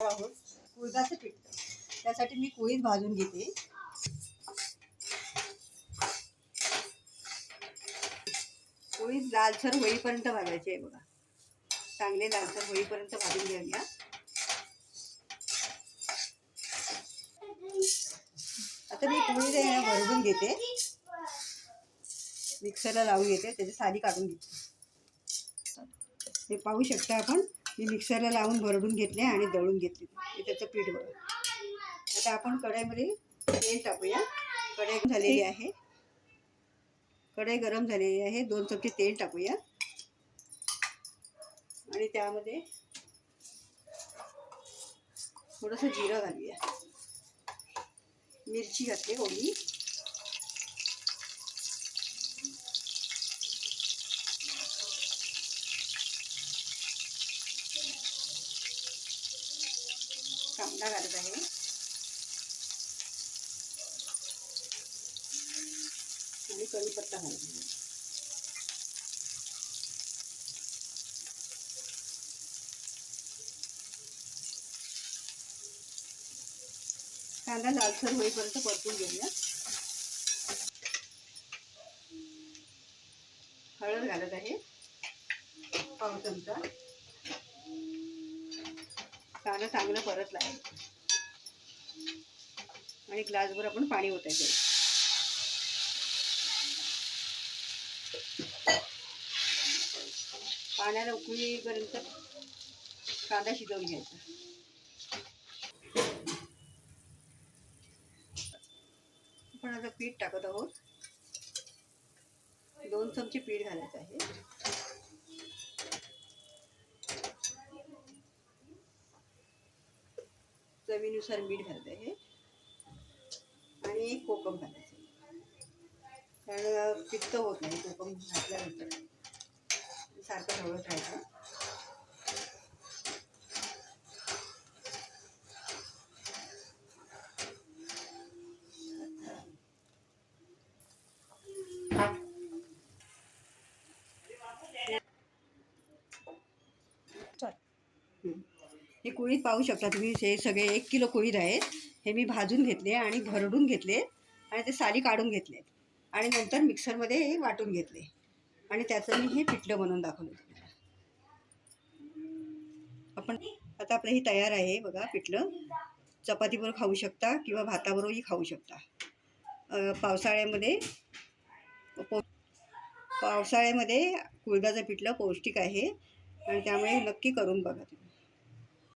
आहोत. कुळदाचं पीठ. त्यासाठी मी कुळीत भाजून घेते. कुळीत लालसर होईपर्यंत भाजायचे आहे बघा. चांगले लालसर होईपर्यंत भाजून घेऊया. आता मी कुळीत आहे ना भरडून घेते. मिक्सरला लावून घेते. त्याची साली काढून घेते. हे पाहू शकता आपण. मी मिक्सरला लावून भरडून घेतले आणि दळून घेतले हे त्याचं पीठ बघा. आता आपण कढईमध्ये तेल टाकूया. कढई झालेली आहे. कढई गरम झालेली आहे. दोन चमचे तेल टाकूया. आणि त्यामध्ये थोडंसं जिरं घालूया. मिरची घातली ओली. कांदा घालत आहे. आणि कढीपत्ता घालत आहे कांदा लालसर होईपर्यंत परतून घेऊया. हळद घालत आहे. पाव चमचा. कांदा चांगलं परतला आहे आणि ग्लासभर आपण पाणी ओतायचं. पाण्याला उकळीपर्यंत कांदा शिजवून घ्यायचा. आपण आता पीठ टाकत आहोत. दोन चमचे पीठ घालायचं आहे. चवीनुसार मीठ घालत आहे आणि एक कोकम घालायचं. कारण पित्त होत नाही कोकम घातल्यानंतर. सारखं ढवळत राहायचं. हं. हे कुळीत पाहू शकता तुम्ही हे सगळे एक किलो कुळीत आहेत. हे मी भाजून घेतले आणि भरडून घेतले आणि ते साली काढून घेतले. आणि नंतर मिक्सरमध्ये हे वाटून घेतले. आणि त्याचं मी हे पिठलं बनवून दाखवलं आपण आता आपलं हे तयार आहे बघा पिठलं. चपातीबरोबर खाऊ शकता किंवा भाताबरोबरही खाऊ शकता. पावसाळ्यामध्ये पौ पावसाळ्यामध्ये कुळदाचं पिठलं पौष्टिक आहे. आणि त्यामुळे नक्की करून बघा तुम्ही.